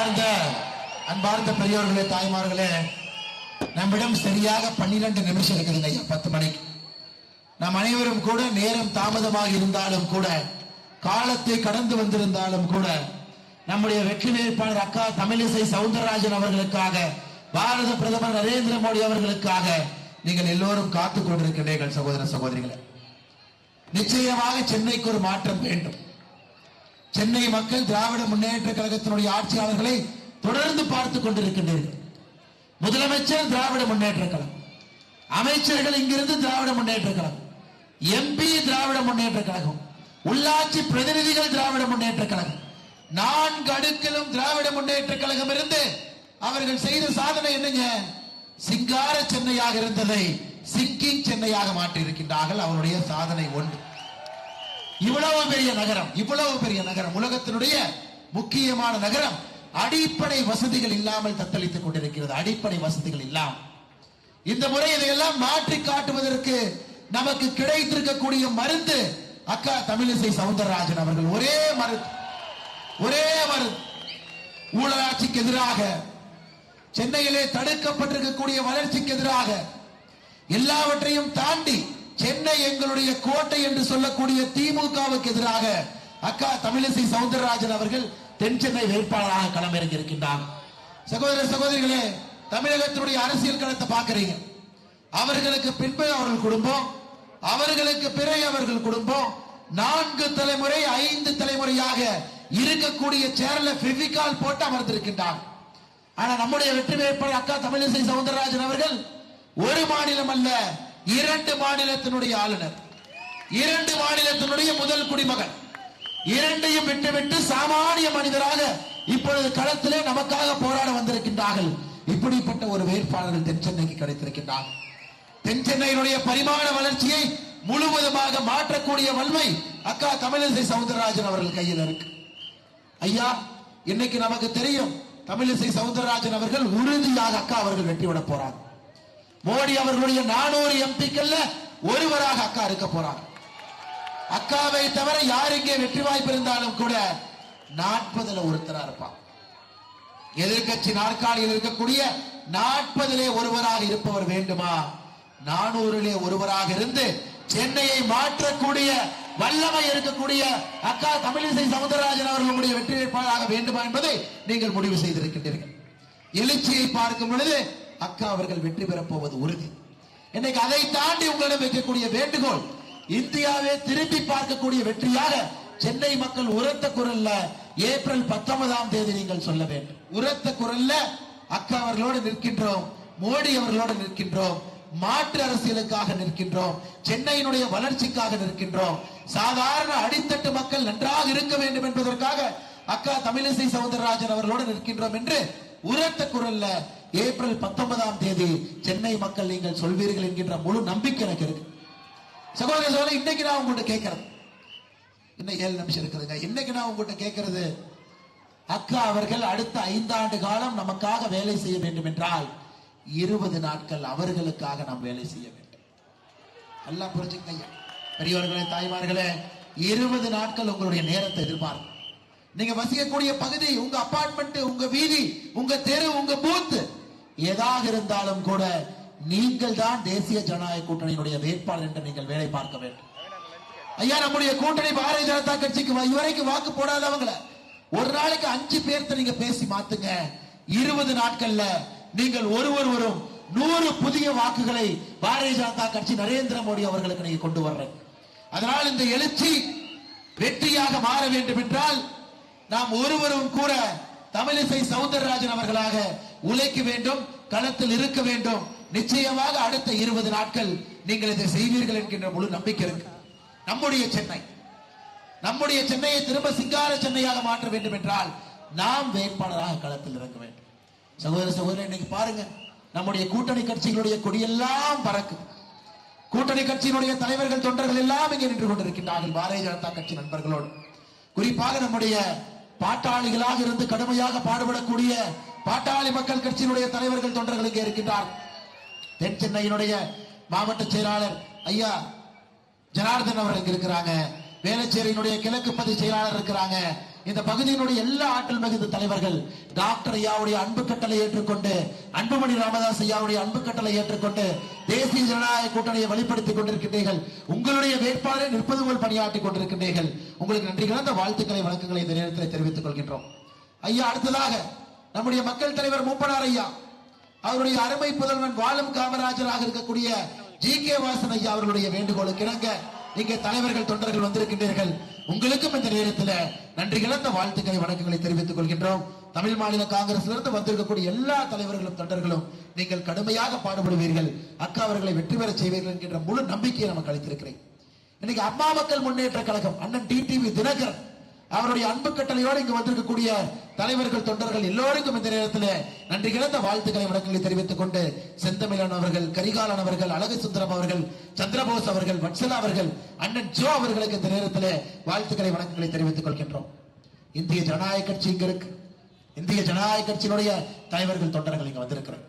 அன்பார்ந்த அன்பார்ந்த பெரியோர்களே தாய்மார்களே நம்மிடம் சரியாக பன்னிரண்டு நிமிஷம் இருக்குதுங்க ஐயா பத்து மணிக்கு. நாம் அனைவரும் கூட நேரம் தாமதமாக இருந்தாலும் கூட காலத்தை கடந்து வந்திருந்தாலும் கூட நம்முடைய வெற்றி வேட்பாளர் அக்கா தமிழிசை சவுந்தரராஜன் அவர்களுக்காக பாரத பிரதமர் நரேந்திர மோடி அவர்களுக்காக நீங்கள் எல்லோரும் காத்துக் கொண்டிருக்கிறீர்கள் சகோதர சகோதரிகளை. நிச்சயமாக சென்னைக்கு ஒரு மாற்றம் வேண்டும். சென்னை மக்கள் திராவிட முன்னேற்ற கழகத்தினுடைய ஆட்சியாளர்களை தொடர்ந்து பார்த்துக் கொண்டிருக்கின்றீர்கள் முதலமைச்சர் திராவிட முன்னேற்ற கழகம் அமைச்சர்கள் இங்கிருந்து திராவிட முன்னேற்ற கழகம் எம்பி திராவிட முன்னேற்ற கழகம் உள்ளாட்சி பிரதிநிதிகள் திராவிட முன்னேற்ற கழகம் நான்கு அடுக்கிலும் திராவிட முன்னேற்ற கழகம் இருந்து அவர்கள் செய்த சாதனை என்னங்க? சிங்கார சென்னையாக இருந்ததை சிங்கிங் சென்னையாக மாற்றி இருக்கின்றார்கள் அவருடைய சாதனை ஒன்று. இவ்வளவு பெரிய நகரம் இவ்வளவு பெரிய நகரம் உலகத்தினுடைய முக்கியமான நகரம் அடிப்படை வசதிகள் இல்லாமல் தத்தளித்துக் கொண்டிருக்கிறது அடிப்படை வசதிகள் இல்லாமல் இந்த முறை இதையெல்லாம் மாற்றி காட்டுவதற்கு நமக்கு கிடைத்திருக்கக்கூடிய மருந்து அக்கா தமிழிசை சவுந்தரராஜன் அவர்கள். ஒரே மருந்து ஒரே மருந்து. ஊழலாட்சிக்கு எதிராக சென்னையிலே தடுக்கப்பட்டிருக்கக்கூடிய வளர்ச்சிக்கு எதிராக எல்லாவற்றையும் தாண்டி சென்னை எங்களுடைய கோட்டை என்று சொல்லக்கூடிய திமுகவுக்கு எதிராக அக்கா தமிழிசை சவுந்தரராஜன் அவர்கள் தென் சென்னை வேட்பாளராக களமிறங்கி இருக்கின்றார் சகோதர சகோதரிகளே தமிழகத்தினுடைய அரசியல் களத்தை பார்க்கிறீங்க. அவர்களுக்கு பின்பு அவர்கள் குடும்பம் அவர்களுக்கு பிறகு அவர்கள் குடும்பம் நான்கு தலைமுறை ஐந்து தலைமுறையாக இருக்கக்கூடிய சேர்ல பெவிகால் போட்டு அமர்ந்திருக்கின்றார். ஆனா நம்முடைய வெற்றி வேட்பாளர் அக்கா தமிழிசை சவுந்தரராஜன் அவர்கள் ஒரு மாநிலம் அல்ல இரண்டு மாநிலத்தினுடைய ஆளுநர் இரண்டு மாநிலத்தினுடைய முதல் குடிமகன் இரண்டையும் விட்டுவிட்டு சாமானிய மனிதராக இப்பொழுது களத்திலே நமக்காக போராட வந்திருக்கின்றார்கள். இப்படிப்பட்ட ஒரு வேட்பாளர்கள் தென் சென்னைக்கு கிடைத்திருக்கின்றார்கள் தென் சென்னையினுடைய பரிமாண வளர்ச்சியை முழுவதுமாக மாற்றக்கூடிய வன்மை அக்கா தமிழிசை சவுந்தரராஜன் அவர்கள் கையில் இருக்கு. ஐயா இன்னைக்கு நமக்கு தெரியும் தமிழிசை சவுந்தரராஜன் அவர்கள் உறுதியாக அக்கா அவர்கள் வெற்றி விட போறாங்க மோடி அவர்களுடைய நானூறு எம்பிக்கள்ல ஒருவராக அக்கா இருக்க போறாங்க. அக்காவை தவிர யார் இங்கே வெற்றி வாய்ப்பு இருந்தாலும் கூட நாற்பதுல ஒருத்தரா இருப்பான். எதிர்கட்சி நாற்காலியில் இருக்கக்கூடிய நாற்பதிலே ஒருவராக இருப்பவர் வேண்டுமா? நானூறிலே ஒருவராக இருந்து சென்னையை மாற்றக்கூடிய வல்லமை இருக்கக்கூடிய அக்கா தமிழிசை சவுந்தரராஜன் அவர்களுடைய வெற்றி வேட்பாளராக வேண்டுமா என்பதை நீங்கள் முடிவு செய்திருக்கின்றீர்கள். எழுச்சியை பார்க்கும் பொழுது அக்கா அவர்கள் வெற்றி பெறப் போவது உறுதி. இன்னைக்கு அதை தாண்டி உங்களிடம் வைக்கக்கூடிய வேண்டுகோள் இந்தியாவே திரும்பி பார்க்கக்கூடிய வெற்றியாக சென்னை மக்கள் உரத்த குரல்ல ஏப்ரல் பத்தொன்பதாம் தேதி நீங்கள் சொல்ல வேண்டும். உரத்த குரல்ல அக்கா அவர்களோடு நிற்கின்றோம் மோடி அவர்களோடு நிற்கின்றோம் மாற்று அரசியலுக்காக நிற்கின்றோம். சென்னையினுடைய வளர்ச்சிக்காக நிற்கின்றோம். சாதாரண அடித்தட்டு மக்கள் நன்றாக இருக்க வேண்டும் என்பதற்காக அக்கா தமிழிசை சவுந்தரராஜன் அவர்களோடு நிற்கின்றோம் என்று உரத்த குரல்ல ஏப்ரல் பத்தொன்பதாம் தேதி சென்னை மக்கள் நீங்கள் சொல்வீர்கள் என்கின்ற முழு நம்பிக்கை எனக்கு இருக்கு. சகோதர சோழ இன்னைக்கு நான் உங்கள்கிட்ட கேட்கறது. இன்னும் ஏழு நிமிஷம் இருக்குதுங்க. இன்னைக்கு நான் உங்கள்கிட்ட கேட்கறது அக்கா அவர்கள் அடுத்த ஐந்தாண்டு காலம் நமக்காக வேலை செய்ய வேண்டும் என்றால் இருபது நாட்கள் அவர்களுக்காக நாம் வேலை செய்ய வேண்டும். எல்லாம் புரிஞ்சுக்கங்க ஐயா. பெரியவர்களே தாய்மார்களே இருபது நாட்கள் உங்களுடைய நேரத்தை எதிர்பார்க்கும் நீங்க வசிக்கக்கூடிய பகுதி உங்க அபார்ட்மெண்ட் உங்க வீதி உங்க தெரு உங்க பூத் ஏதாக இருந்தாலும் கூட நீங்கள் தான் தேசிய ஜனநாயக கூட்டணியினுடைய வேட்பாளர் என்று நீங்கள் வேலை பார்க்க வேண்டும். ஐயா நம்முடைய கூட்டணி பாரதிய ஜனதா கட்சிக்கு வ- இதுவரைக்கும் வாக்கு போடாதவங்கள ஒரு நாளைக்கு அஞ்சு பேர்த்த நீங்க பேசி மாத்துங்க. இருபது நாட்கள்ல நீங்கள் ஒருவர் வரும் நூறு புதிய வாக்குகளை பாரதிய ஜனதா கட்சி நரேந்திர மோடி அவர்களுக்கு நீங்க கொண்டு வர்றேன். அதனால் இந்த எழுச்சி வெற்றியாக மாற வேண்டும் என்றால் நாம் ஒருவரும் கூட தமிழிசை சவுந்தரராஜன் அவர்களாக உழைக்க வேண்டும் களத்தில் இருக்க வேண்டும். நிச்சயமாக அடுத்த இருபது நாட்கள் நீங்கள் இதை செய்வீர்கள் என்கின்ற முழு நம்பிக்கை இருக்கு. நம்முடைய சென்னை நம்முடைய சென்னையை திரும்ப சிங்கார சென்னையாக மாற்ற வேண்டும் என்றால் நாம் வேட்பாளராக களத்தில் இறங்க வேண்டும். சகோதர சகோதரர் இன்னைக்கு பாருங்க. நம்முடைய கூட்டணி கட்சிகளுடைய கொடியெல்லாம் பறக்கும் கூட்டணி கட்சியினுடைய தலைவர்கள் தொண்டர்கள் எல்லாம் இங்கே நின்று கொண்டிருக்கின்றார்கள். பாரதிய ஜனதா கட்சி நண்பர்களோடு. குறிப்பாக நம்முடைய பாட்டாளிகளாக இருந்து கடுமையாக பாடுபடக்கூடிய பாட்டாளி மக்கள் கட்சியினுடைய தலைவர்கள் தொண்டர்கள் இங்கே இருக்கின்றார். தென் சென்னையினுடைய மாவட்ட செயலாளர் ஐயா ஜனார்தன் அவர்கள் இருக்கிறாங்க. வேலச்சேரியினுடைய கிழக்கு பகுதி செயலாளர் இருக்கிறாங்க. இந்த பகுதியினுடைய எல்லா ஆற்றல் மிகுந்த தலைவர்கள் டாக்டர் ஐயாவுடைய அன்பு கட்டளை ஏற்றுக்கொண்டு அன்புமணி ராமதாஸ் ஐயாவுடைய அன்பு கட்டளை ஏற்றுக்கொண்டு தேசிய ஜனநாயக கூட்டணியை வெளிப்படுத்திக் கொண்டிருக்கின்றீர்கள். உங்களுடைய வேட்பாளரை நிற்பது போல் பணியாற்றிக் கொண்டிருக்கின்றீர்கள். உங்களுக்கு நன்றி கலந்த வாழ்த்துக்களை வழக்கங்களை இந்த நேரத்தில் தெரிவித்துக் கொள்கின்றோம். ஐயா அடுத்ததாக நம்முடைய மக்கள் தலைவர் மூப்பனார் ஐயா அவருடைய அருமை புதல்வன் வாழும் காமராஜராக இருக்கக்கூடிய ஜி கே வாசன் ஐயா அவர்களுடைய வேண்டுகோளுக்கு இணங்க இங்கே தலைவர்கள் தொண்டர்கள் வந்திருக்கின்றீர்கள். உங்களுக்கும் இந்த நேரத்தில் நன்றி கலந்த வாழ்த்துக்களை வணக்கங்களை தெரிவித்துக் கொள்கின்றோம். தமிழ் மாநில காங்கிரஸ்ல இருந்து வந்திருக்கக்கூடிய எல்லா தலைவர்களும் தொண்டர்களும் நீங்கள் கடுமையாக பாடுபடுவீர்கள். அக்கா அவர்களை வெற்றி பெற செய்வீர்கள் என்கின்ற முழு நம்பிக்கையை நமக்கு அளித்திருக்கிறேன். இன்னைக்கு அம்மா மக்கள் முன்னேற்ற கழகம் அண்ணன் டிடிவி தினகரன் அவருடைய அன்பு கட்டளையோடு இங்கு வந்திருக்கக்கூடிய தலைவர்கள் தொண்டர்கள் எல்லோருக்கும் இந்த நேரத்தில் நன்றி கிடந்த வாழ்த்துக்களை வணக்கங்களை தெரிவித்துக் கொண்டு செந்தமிழன் அவர்கள் கரிகாலன் அவர்கள் அழகு சுந்தரம் அவர்கள் சந்திரபோஸ் அவர்கள் வட்சலா அவர்கள் அண்ணன் ஜோ அவர்களுக்கு இந்த நேரத்தில் வாழ்த்துக்களை வணக்கங்களை தெரிவித்துக் கொள்கின்றோம். இந்திய ஜனநாயக கட்சி இங்க இருக்கு. இந்திய ஜனநாயக கட்சியினுடைய தலைவர்கள் தொண்டர்கள் இங்க வந்திருக்கிறோம்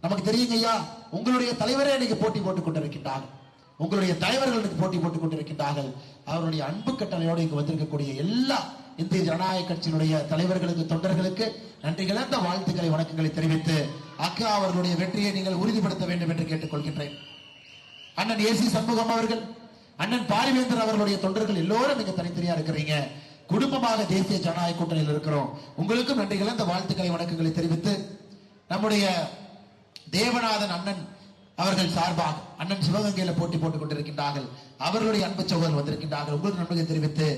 நமக்கு தெரியுங்க ஐயா உங்களுடைய தலைவரே இன்னைக்கு போட்டி போட்டுக் கொண்டிருக்கின்றார்கள் உங்களுடைய தலைவர்கள் போட்டி போட்டுக் கொண்டிருக்கின்றார்கள். அவருடைய அன்பு கட்டளையோடு இங்கு வந்திருக்கக்கூடிய எல்லா இந்திய ஜனநாயக கட்சியினுடைய தலைவர்களுக்கு தொண்டர்களுக்கு நன்றி கலந்த வாழ்த்துக்களை வணக்கங்களை தெரிவித்து அக்கா அவர்களுடைய வெற்றியை நீங்கள் உறுதிப்படுத்த வேண்டும் என்று கேட்டுக்கொள்கின்றேன். அண்ணன் ஏசி சண்முகம் அவர்கள் அண்ணன் பாரிவேந்தர் அவர்களுடைய தொண்டர்கள் எல்லோரும் நீங்க தனித்தனியா இருக்கிறீங்க. குடும்பமாக தேசிய ஜனநாயக கூட்டணியில் இருக்கிறோம். உங்களுக்கும் நன்றிகள் கலந்த வாழ்த்துக்களை வணக்கங்களை தெரிவித்து நம்முடைய தேவநாதன் அண்ணன் அவர்கள் சார்பாக அண்ணன் சிவகங்கையில போட்டி போட்டுக் கொண்டிருக்கின்றார்கள். அவர்களுடைய அன்பு சகோதரர் வந்திருக்கின்றார்கள். உங்களுக்கு நன்றியை தெரிவித்து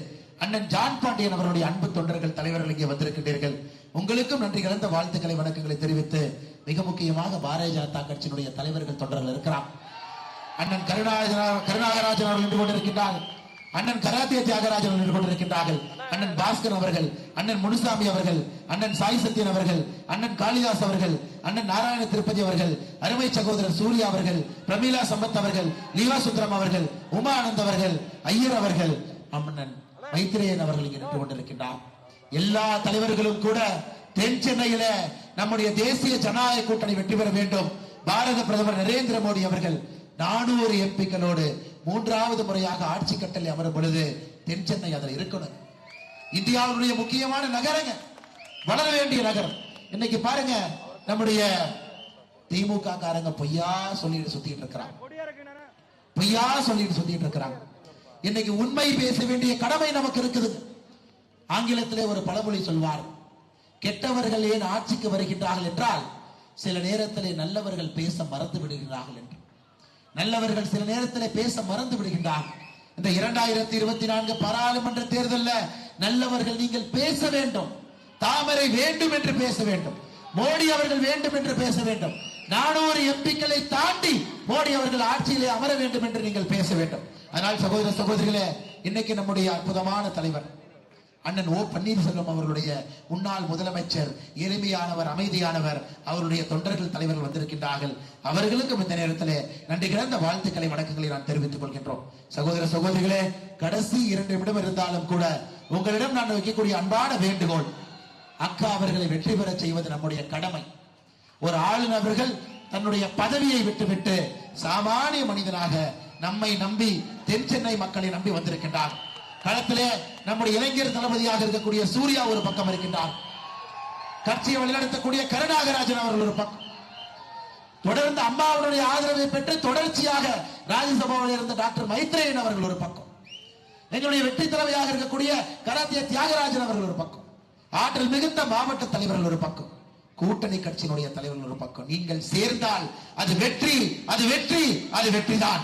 அண்ணன் ஜான் பாண்டியன் அவருடைய அன்பு தொண்டர்கள் தலைவர்கள் இங்கே வந்திருக்கின்றீர்கள். உங்களுக்கும் நன்றி கலந்த வாழ்த்துக்களை வணக்கங்களை தெரிவித்து மிக முக்கியமாக பாரதிய ஜனதா கட்சியினுடைய தலைவர்கள் தொண்டர்கள் இருக்கிறார். அண்ணன் கருணாகர கருணாகராஜன் அவர்கள் நின்று கொண்டிருக்கின்றார்கள். அண்ணன் கராத்திய தியாகராஜன் நின்று கொண்டிருக்கின்றார்கள். அண்ணன் பாஸ்கர் அவர்கள் அண்ணன் முனுசாமி அவர்கள் அண்ணன் சாய் சத்யன் அவர்கள் அண்ணன் காளிதாஸ் அவர்கள் அண்ணன் நாராயண திருப்பதி அவர்கள் அருமை சகோதரர் சூர்யா அவர்கள் பிரமீலா சம்பத் அவர்கள் லீவா சுந்தரம் அவர்கள் உமா ஆனந்த் அவர்கள் ஐயர் அவர்கள் அண்ணன் மைத்திரேயன் அவர்கள் இங்கே நின்று கொண்டிருக்கின்றார். எல்லா தலைவர்களும் கூட தென் சென்னையில நம்முடைய தேசிய ஜனநாயக கூட்டணி வெற்றி பெற வேண்டும். பாரத பிரதமர் நரேந்திர மோடி அவர்கள் நானூறு எம்பிக்களோடு மூன்றாவது முறையாக ஆட்சி கட்டளை அமரும் பொழுது தென் சென்னை அதில் இருக்கணும். இந்தியாவுடைய முக்கியமான நகரங்க வளர வேண்டிய நகரம். இன்னைக்கு பாருங்க நம்முடைய திமுக காரங்க பொய்யா சொல்லிட்டு சுத்திட்டு இருக்கிறாங்க. பொய்யா சொல்லிட்டு சுத்திட்டு இருக்கிறாங்க. இன்னைக்கு உண்மை பேச வேண்டிய கடமை நமக்கு இருக்குது. ஆங்கிலத்திலே ஒரு பழமொழி சொல்வார் கெட்டவர்கள் ஏன் ஆட்சிக்கு வருகின்றார்கள் என்றால் சில நேரத்திலே நல்லவர்கள் பேச மறந்து விடுகிறார்கள் என்று. நல்லவர்கள் சில நேரத்திலே பேச மறந்து விடுகின்றார்கள். இந்த இரண்டாயிரத்தி இருபத்தி நான்கு பாராளுமன்ற தேர்தலில் நல்லவர்கள் நீங்கள் பேச வேண்டும் தாமரை வேண்டும் என்று பேச வேண்டும். மோடி அவர்கள் வேண்டும் என்று பேச வேண்டும். நானூறு எம்பிக்களை தாண்டி மோடி அவர்கள் ஆட்சியிலே அமர வேண்டும் என்று நீங்கள் பேச வேண்டும். அதனால் சகோதர சகோதரிகளே இன்னைக்கு நம்முடைய அற்புதமான தலைவர் அண்ணன் ஓ பன்னீர்செல்வம் அவர்களுடைய முன்னாள் முதலமைச்சர் எளிமையானவர் அமைதியானவர் அவருடைய தொண்டர்கள் தலைவர்கள் வந்திருக்கின்றார்கள். அவர்களுக்கும் இந்த நேரத்தில் நன்றி கிடந்த வாழ்த்துக்களை வணக்கங்களை நான் தெரிவித்துக் கொள்கின்றோம். சகோதர சகோதரிகளே கடைசி இரண்டு நிமிடம் இருந்தாலும் கூட உங்களிடம் நான் வைக்கக்கூடிய அன்பான வேண்டுகோள் அக்கா அவர்களை வெற்றி பெற செய்வது நம்முடைய கடமை. ஒரு ஆளுநர்கள் தன்னுடைய பதவியை விட்டுவிட்டு சாமானிய மனிதனாக நம்மை நம்பி தென் சென்னை மக்களை நம்பி வந்திருக்கின்றார். களத்திலே நம்முடைய இளைஞர் தளபதியாக இருக்கக்கூடிய சூர்யா ஒரு பக்கம் இருக்கின்றார். கட்சியை வழிநடத்தக்கூடிய கருணாகராஜன் அவர்கள் ஒரு பக்கம். தொடர்ந்து அம்மாவுடைய ஆதரவை பெற்று தொடர்ச்சியாக ராஜ்யசபாவில் இருந்த டாக்டர் மைத்ரேயன் அவர்கள் ஒரு பக்கம். எங்களுடைய வெற்றி தலைவையாக இருக்கக்கூடிய கராத்திய தியாகராஜன் அவர்கள் ஒரு பக்கம். ஆற்றல் மிகுந்த மாவட்ட தலைவர்கள் ஒரு பக்கம் கூட்டணி கட்சியினுடைய தலைவர்கள் ஒரு பக்கம். நீங்கள் சேர்ந்தால் அது வெற்றி அது வெற்றி அது வெற்றிதான்.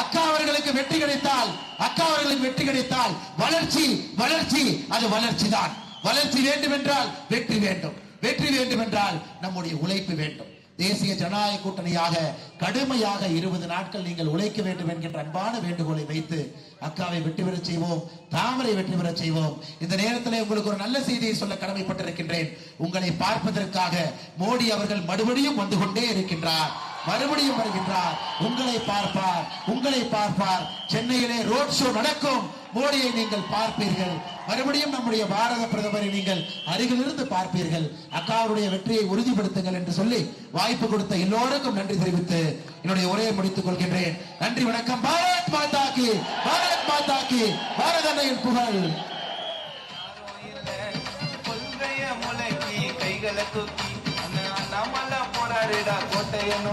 அக்கா அவர்களுக்கு வெற்றி கிடைத்தால் அக்கா அவர்களுக்கு வெற்றி கிடைத்தால் வளர்ச்சி வளர்ச்சி அது வளர்ச்சி தான் வளர்ச்சி வேண்டும் என்றால் வெற்றி வேண்டும். வெற்றி வேண்டும் என்றால் நம்முடைய உழைப்பு வேண்டும். தேசிய ஜனநாயக கூட்டணியாக கடுமையாக இருபது நாட்கள் நீங்கள் உழைக்க வேண்டும் என்கின்ற அன்பான வேண்டுகோளை வைத்து அக்காவை வெற்றி பெறச் செய்வோம் தாமரை வெற்றி பெறச் செய்வோம். இந்த நேரத்தில் உங்களுக்கு ஒரு நல்ல செய்தியை சொல்ல கடமைப்பட்டிருக்கின்றேன். உங்களை பார்ப்பதற்காக மோடி அவர்கள் மறுபடியும் வந்து கொண்டே இருக்கின்றார். மறுபடியும் வருகின்றார். உங்களை பார்ப்பார் உங்களை பார்ப்பார். சென்னையிலே ரோட் ஷோ நடக்கும். மோடியை நீங்கள் பார்ப்பீர்கள். மறுபடியும் நம்முடைய பாரத பிரதமரை நீங்கள் அருகிலிருந்து பார்ப்பீர்கள். அக்காவுடைய வெற்றியை உறுதிப்படுத்துங்கள் என்று சொல்லி வாய்ப்பு கொடுத்த எல்லோருக்கும் நன்றி தெரிவித்து என்னுடைய உரையை முடித்துக் கொள்கின்றேன். நன்றி வணக்கம். பாரத் மாதா கி. பாரத் மாதா கி. பாரத அன்னையின் புகழ். கைகளை தூக்கி அண்ணன் ಕರಡ ಕೋಟೆಯನ್ನು